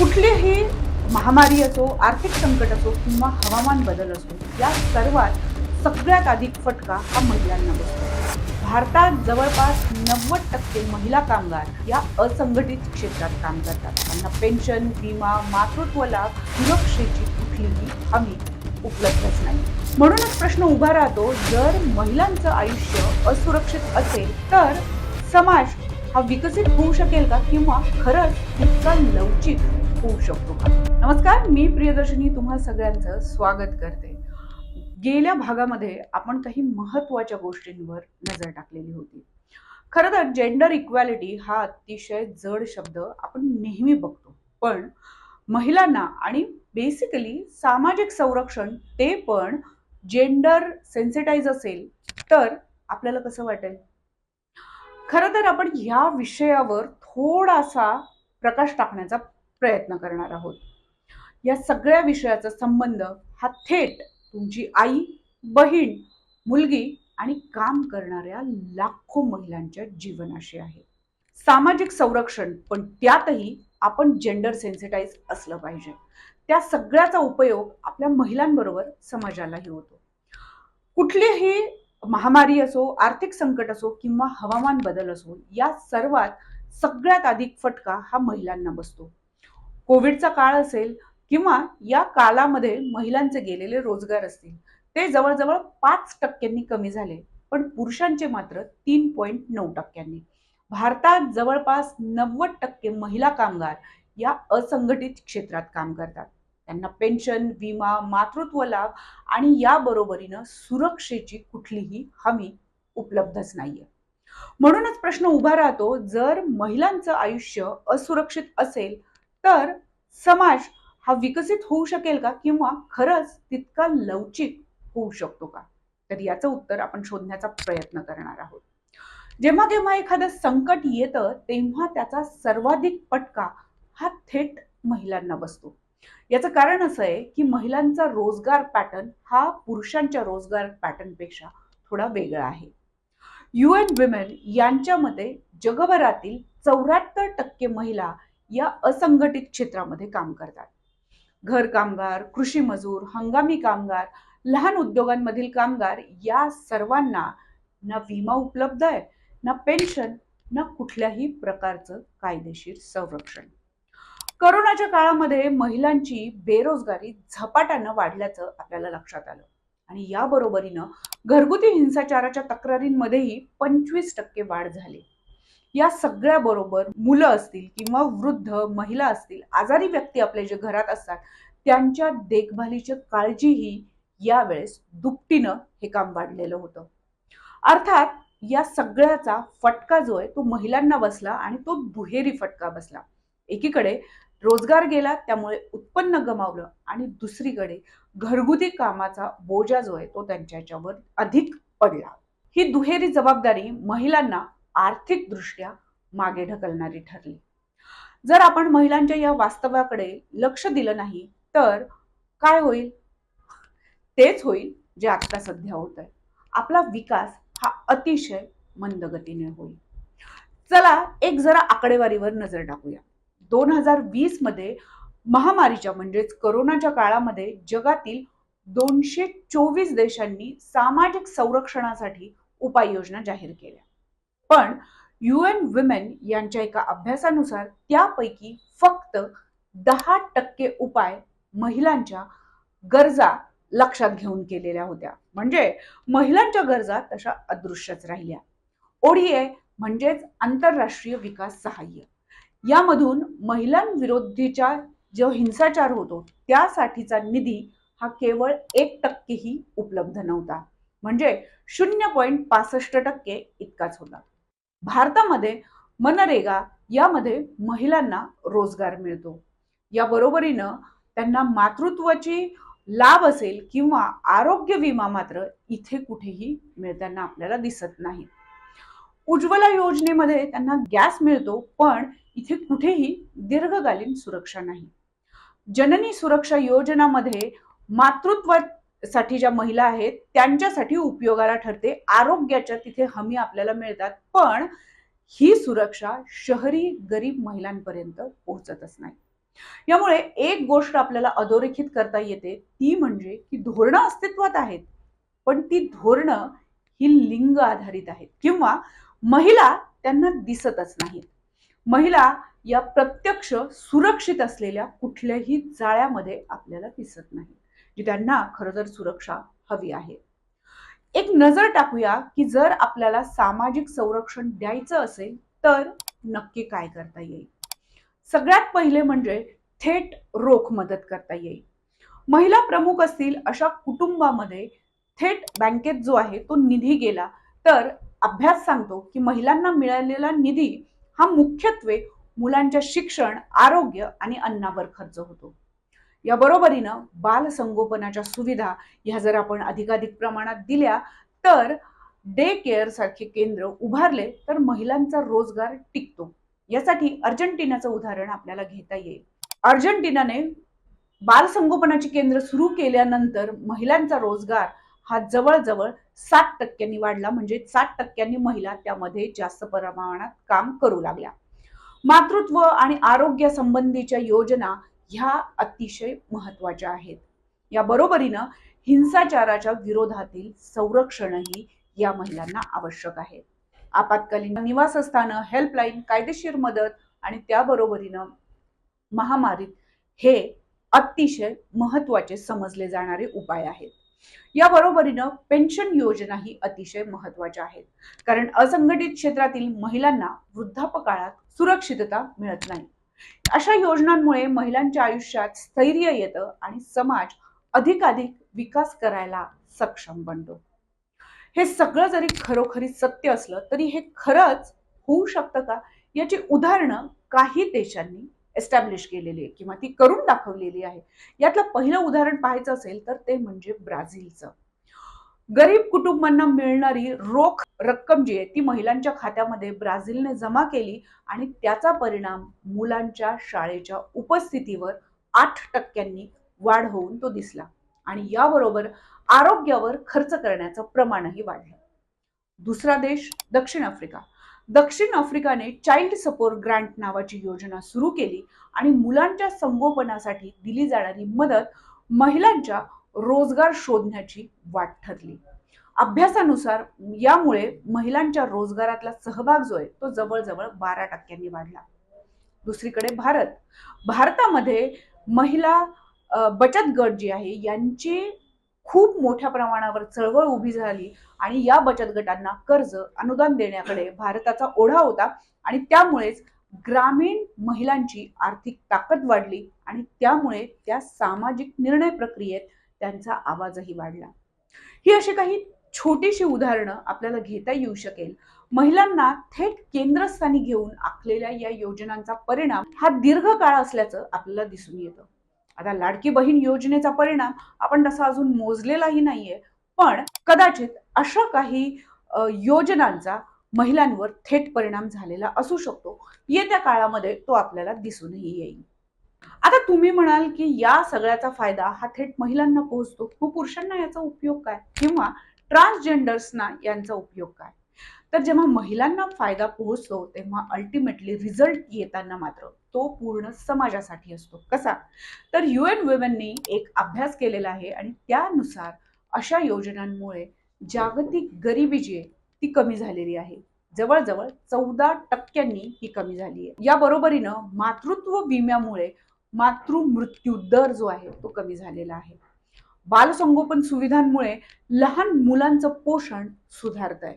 कुठलीही महामारी असो आर्थिक संकट असो किंवा हवामान बदल असो या सर्वात सगळ्यात अधिक फटका हा महिलांना बसतो. भारतात जवळपास नव्वद टक्के महिला कामगार या असंघटित क्षेत्रात काम करतात. त्यांना पेन्शन विमा मातृत्व लाभ सुरक्षेची कुठलीही हमी उपलब्धच नाही. म्हणूनच प्रश्न उभा राहतो जर महिलांचं आयुष्य असुरक्षित असेल तर समाज हा विकसित होऊ शकेल का? किंवा खरंच इतका लवचिक होऊ शकतो का? नमस्कार मी प्रियदर्शनी तुम्हा सगळ्यांचं स्वागत करते. गेल्या भागामध्ये आपण काही महत्त्वाच्या गोष्टींवर नजर टाकलेली होती. खरं तर जेंडर इक्वॅलिटी हा अतिशय जड शब्द आपण नेहमी बघतो. पण महिलांना आणि बेसिकली सामाजिक संरक्षण ते पण जेंडर सेन्सिटाईज असेल तर आपल्याला कसं वाटेल? खरं तर आपण ह्या विषयावर थोडासा प्रकाश टाकण्याचा प्रयत्न करणार आहोत. या सगळ्या विषयाचा संबंध हा थेट तुमची आई बहीण मुलगी आणि काम करणाऱ्या लाखो महिलांच्या जीवनाशी आहे. सामाजिक संरक्षण पण त्यातही आपण जेंडर सेन्सिटाईज असलं पाहिजे. त्या सगळ्याचा उपयोग आपल्या महिलांबरोबर समाजालाही होतो. कुठलीही महामारी असो आर्थिक संकट असो किंवा हवामान बदल असो या सर्वात सगळ्यात अधिक फटका हा महिलांना बसतो. कोविडचा काळ असेल किंवा या कालामध्ये महिलांचे गेलेले रोजगार असतील ते जवळजवळ पाच टक्क्यांनी कमी झाले. पण पुरुषांचे मात्र तीन पॉईंट नऊ टक्क्यांनी. भारतात जवळपास नव्वद टक्के महिला कामगार या असंघटित क्षेत्रात काम करतात. त्यांना पेन्शन विमा मातृत्व लाभ आणि या बरोबरीनं सुरक्षेची कुठलीही हमी उपलब्धच नाहीये. म्हणूनच प्रश्न उभा राहतो जर महिलांचं आयुष्य असुरक्षित असेल तर समाज हा विकसित होऊ शकेल का? किंवा खरंच तितका लवचिक होऊ शकतो का? तर याचं उत्तर आपण शोधण्याचा प्रयत्न करणार आहोत. जेव्हा केव्हा एखादं संकट येतं तेव्हा त्याचा सर्वाधिक पटका हा थेट महिलांना बसतो. याचं कारण असं आहे की महिलांचा रोजगार पॅटर्न हा पुरुषांच्या रोजगार पॅटर्नपेक्षा थोडा वेगळा आहे. यू एन विमेन यांच्या मते जगभरातील चौऱ्याहत्तर टक्के महिला या असंघटित क्षेत्रामध्ये काम करतात. घर कामगार कृषी मजूर हंगामी कामगार लहान उद्योगांमधील कामगार या सर्वांना ना विमा उपलब्ध आहे ना पेन्शन ना कुठल्याही प्रकारचं कायदेशीर संरक्षण. करोनाच्या काळामध्ये महिलांची बेरोजगारी झपाट्यानं वाढल्याचं आपल्याला लक्षात आलं. आणि या बरोबरीनं घरगुती हिंसाचाराच्या तक्रारींमध्येही पंचवीस टक्के वाढ झाली. या सगळ्या बरोबर मुलं असतील किंवा वृद्ध महिला असतील आजारी व्यक्ती आपले जे घरात असतात त्यांच्या देखभालीची काळजीही यावेळेस दुपटीनं हे काम वाढलेलं होतं. अर्थात या सगळ्याचा फटका जो आहे तो महिलांना बसला आणि तो दुहेरी फटका बसला. एकीकडे रोजगार गेला त्यामुळे उत्पन्न गमावलं आणि दुसरीकडे घरगुती कामाचा बोजा जो आहे तो त्यांच्या याच्यावर अधिक पडला. ही दुहेरी जबाबदारी महिलांना आर्थिकदृष्ट्या मागे ढकलणारी ठरली. जर आपण महिलांच्या या वास्तवाकडे लक्ष दिलं नाही तर काय होईल? तेच होईल जे आता सध्या होत आहे आपला विकास हा अतिशय मंद गतीने होईल. चला एक जरा आकडेवारीवर नजर टाकूया. दोन हजार वीसमध्ये महामारीच्या म्हणजेच करोनाच्या काळामध्ये जगातील दोनशे चोवीस देशांनी सामाजिक संरक्षणासाठी उपाययोजना जाहीर केल्या. पण यू एन वुमेन यांच्या एका अभ्यासानुसार त्यापैकी फक्त दहा टक्के उपाय महिलांच्या गरजा लक्षात घेऊन केलेल्या होत्या. म्हणजे महिलांच्या गरजा तशा अदृश्यच राहिल्या. ओडीए म्हणजेच आंतरराष्ट्रीय विकास सहाय्य. यामधून महिलांविरोधीच्या जो हिंसाचार होतो त्यासाठीचा निधी हा केवळ एक टक्केही उपलब्ध नव्हता. म्हणजे शून्य पॉईंट पासष्ट टक्के इतकाच होता. भारतामध्ये मनरेगा यामध्ये महिलांना रोजगार मिळतो. या बरोबरीनं त्यांना मातृत्वाची लाभ असेल किंवा आरोग्य विमा मात्र इथे कुठेही मिळताना आपल्याला दिसत नाही. उज्ज्वला योजनेमध्ये त्यांना गॅस मिळतो पण इथे कुठेही दीर्घकालीन सुरक्षा नाही. जननी सुरक्षा योजनामध्ये साठी ज्या महिला आहेत त्यांच्यासाठी उपयोगाला ठरते. आरोग्याच्या तिथे हमी आपल्याला मिळतात. पण ही सुरक्षा शहरी गरीब महिलांपर्यंत पोहोचतच नाही. यामुळे एक गोष्ट आपल्याला अधोरेखित करता येते. ती म्हणजे की धोरणं अस्तित्वात आहेत. पण ती धोरणं ही लिंग आधारित आहेत. किंवा महिला त्यांना दिसतच नाहीत. महिला या प्रत्यक्ष सुरक्षित असलेल्या कुठल्याही जाळ्यामध्ये आपल्याला दिसत नाही की त्यांना खरं तर सुरक्षा हवी आहे. एक नजर टाकूया की जर आपल्याला सामाजिक संरक्षण द्यायचं असेल तर नक्की काय करता येईल? सगळ्यात पहिले म्हणजे थेट रोख मदत करता येईल. महिला प्रमुख असतील अशा कुटुंबामध्ये थेट बँकेत जो आहे तो निधी गेला तर अभ्यास सांगतो की महिलांना मिळालेला निधी हा मुख्यत्वे मुलांच्या शिक्षण आरोग्य आणि अन्नावर खर्च होतो. या बरोबरीनं बाल संगोपनाच्या सुविधा ह्या जर आपण अधिकाधिक प्रमाणात दिल्या तर डे केअर सारखे केंद्र उभारले तर महिलांचा रोजगार टिकतो. यासाठी अर्जेंटिनाचं उदाहरण आपल्याला घेता येईल. अर्जेंटिनाने बालसंगोपनाची केंद्र सुरू केल्यानंतर महिलांचा रोजगार हा जवळजवळ सात टक्क्यांनी वाढला म्हणजे सात टक्क्यांनी महिला त्यामध्ये जास्त प्रमाणात काम करू लागल्या. मातृत्व आणि आरोग्य संबंधीच्या योजना ह्या अतिशय महत्त्वाच्या आहेत. या बरोबरीनं हिंसाचाराच्या विरोधातील संरक्षणही या महिलांना आवश्यक आहे. आपत्कालीन निवासस्थानं हेल्पलाईन कायदेशीर मदत आणि त्याबरोबरीनं महामारीत हे अतिशय महत्त्वाचे समजले जाणारे उपाय आहेत. या बरोबरीनं पेन्शन योजना ही अतिशय महत्त्वाच्या आहेत. कारण असंघटित क्षेत्रातील महिलांना वृद्धापकाळात सुरक्षितता मिळत नाही. अशा योजनांमुळे महिलांच्या आयुष्यात स्थैर्य येतं आणि समाज अधिकाधिक विकास करायला सक्षम बनतो. हे सगळं जरी खरोखरी सत्य असलं तरी हे खरंच होऊ शकतं का? याची उदाहरणं काही देशांनी एस्टॅब्लिश केलेली आहे किंवा ती करून दाखवलेली आहे यातलं पहिलं उदाहरण पाहायचं असेल तर ते म्हणजे ब्राझीलचं. गरीब कुटुंबांना मिळणारी रोख रक्कम जी आहे ती महिलांच्या खात्यामध्ये ब्राझीलने जमा केली आणि त्याचा परिणाम मुलांच्या शाळेच्या उपस्थितीवर आठ टक्क्यांनी वाढ होऊन तो दिसला. आणि याबरोबर आरोग्यावर खर्च करण्याचं प्रमाणही वाढलं. दुसरा देश दक्षिण आफ्रिका. दक्षिण आफ्रिकाने चाइल्ड सपोर्ट ग्रँट नावाची योजना सुरू केली आणि मुलांच्या संगोपनासाठी दिली जाणारी मदत महिलांच्या रोजगार शोधण्याची वाट ठरली. अभ्यासानुसार यामुळे महिलांच्या रोजगारातला सहभाग जो आहे तो जवळजवळ बारा टक्क्यांनी वाढला. दुसरीकडे भारत. भारतामध्ये महिला बचत गट जी आहे यांची खूप मोठ्या प्रमाणावर चळवळ उभी झाली आणि या बचत गटांना कर्ज अनुदान देण्याकडे भारताचा ओढा होता आणि त्यामुळेच ग्रामीण महिलांची आर्थिक ताकद वाढली आणि त्यामुळे त्या सामाजिक निर्णय प्रक्रियेत त्यांचा आवाजही वाढला. ही अशी काही छोटीशी उदाहरणं आपल्याला घेता येऊ शकेल. महिलांना थेट केंद्रस्थानी घेऊन आखलेल्या या योजनांचा परिणाम हा दीर्घकाळ असल्याचं आपल्याला दिसून येतं. आता लाडकी बहीण योजनेचा परिणाम आपण तसा अजून मोजलेलाही नाहीये पण कदाचित अशा काही योजनांचा महिलांवर थेट परिणाम झालेला असू शकतो. येत्या काळामध्ये तो आपल्याला दिसूनही येईल. आता तुम्ही म्हणाल की या सगळ्याचा फायदा हा थेट महिलांना पोहोचतो. मग पुरुषांना याचा उपयोग काय? किंवा ट्रान्सजेंडर्सना यांचा उपयोग काय? तर जेव्हा महिलांना फायदा पोहोचतो तेव्हा अल्टिमेटली रिझल्ट येताना मात्र तो पूर्ण समाजासाठी असतो. कसा? तर यू एन वुमेननी एक अभ्यास केलेला आहे आणि त्यानुसार अशा योजनांमुळे जागतिक गरिबी जी आहे ती कमी झालेली आहे. जवळजवळ चौदा टक्क्यांनी ही कमी झाली आहे. या बरोबरीनं मातृत्व विम्यामुळे मातृ मृत्यू दर जो आहे तो कमी झालेला आहे. बालसंगोपन सुविधांमुळे लहान मुलांचं पोषण सुधारत आहे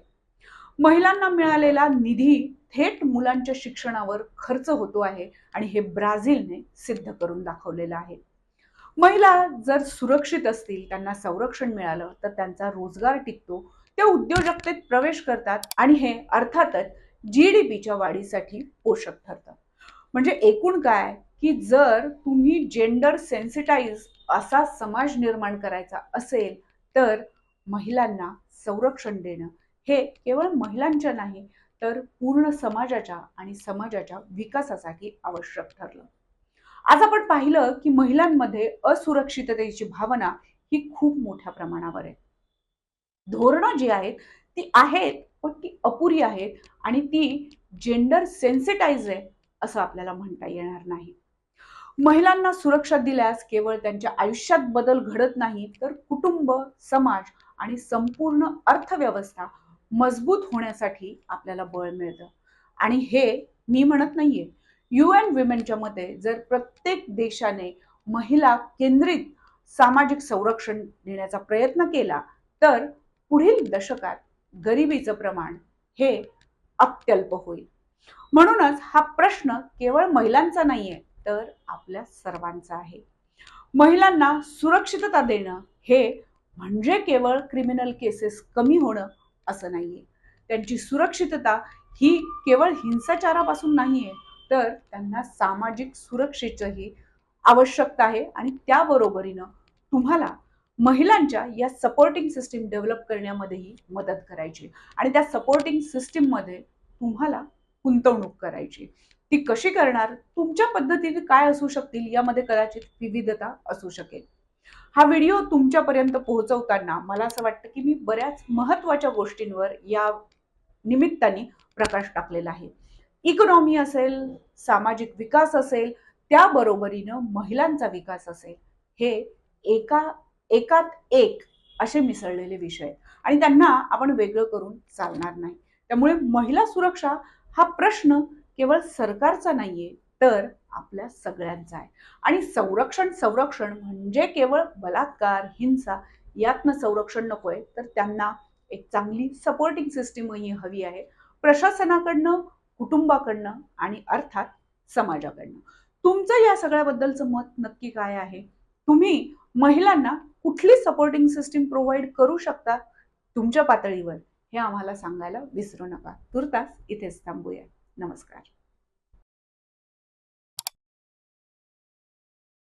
महिलांना मिळालेला निधी थेट मुलांच्या शिक्षणावर खर्च होतो आहे आणि हे ब्राझीलने सिद्ध करून दाखवलेलं आहे. महिला जर सुरक्षित असतील त्यांना संरक्षण मिळालं तर त्यांचा रोजगार टिकतो ते उद्योजकतेत प्रवेश करतात आणि हे अर्थातच जी डी पीच्या वाढीसाठी पोषक ठरतं. म्हणजे एकूण काय? की जर तुम्ही जेंडर सेन्सिटाईज असा समाज निर्माण करायचा असेल तर महिलांना संरक्षण देणं. हे केवळ महिलांच्या नाही तर पूर्ण समाजाच्या आणि समाजाच्या विकासासाठी आवश्यक ठरलं. आज आपण पाहिलं की महिलांमध्ये असुरक्षिततेची भावना ही खूप मोठ्या प्रमाणावर आहे. धोरणं जी आहेत ती आहेत पण ती अपुरी आहेत आणि ती जेंडर सेन्सिटाईज आहे असं आपल्याला म्हणता येणार नाही. महिलांना सुरक्षा दिल्यास केवळ त्यांच्या आयुष्यात बदल घडत नाही तर कुटुंब समाज आणि संपूर्ण अर्थव्यवस्था मजबूत होण्यासाठी आपल्याला बळ मिळतं. आणि हे मी म्हणत नाहीये. यू एन विमेनच्या मते जर प्रत्येक देशाने महिला केंद्रित सामाजिक संरक्षण देण्याचा प्रयत्न केला तर पुढील दशकात गरिबीचं प्रमाण हे अत्यल्प होईल. म्हणूनच हा प्रश्न केवळ महिलांचा नाहीये तर आपल्या सर्वांचा आहे. महिलांना सुरक्षितता देणं हे म्हणजे केवळ क्रिमिनल केसेस कमी होणं असं नाहीये. त्यांची सुरक्षितता ही केवळ हिंसाचारापासून नाहीये तर त्यांना सामाजिक सुरक्षेचंही आवश्यकता आहे आणि त्याबरोबरीनं तुम्हाला महिलांच्या या सपोर्टिंग सिस्टीम डेव्हलप करण्यामध्येही मदत करायची आणि त्या सपोर्टिंग सिस्टीममध्ये तुम्हाला गुंतवणूक करायची ती कशी करणार? तुमच्या पद्धतीने काय असू शकतील? यामध्ये कदाचित विविधता असू शकेल. हा व्हिडिओ तुमच्यापर्यंत पोहोचवताना मला असं वाटतं की मी बऱ्याच महत्त्वाच्या गोष्टींवर या निमित्ताने प्रकाश टाकलेला आहे. इकॉनॉमी असेल सामाजिक विकास असेल त्याबरोबरीनं महिलांचा विकास असेल हे एका एकात एक असे मिसळलेले विषय आहेत. आणि त्यांना आपण वेगळं करून चालणार नाही. त्यामुळे महिला सुरक्षा हा प्रश्न केवळ सरकारचा नाहीये तर आपल्या सगळ्यांचा आहे. आणि संरक्षण संरक्षण म्हणजे केवळ बलात्कार हिंसा यातनं संरक्षण नको आहे तर त्यांना एक चांगली सपोर्टिंग सिस्टीमही हवी आहे. प्रशासनाकडनं कुटुंबाकडनं आणि अर्थात समाजाकडनं. तुमचं या सगळ्याबद्दलचं मत नक्की काय आहे? तुम्ही महिलांना कुठली सपोर्टिंग सिस्टीम प्रोव्हाइड करू शकता? तुमच्या पातळीवर हे आम्हाला सांगायला विसरू नका. तुर्तास इथेच थांबूया. नमस्कार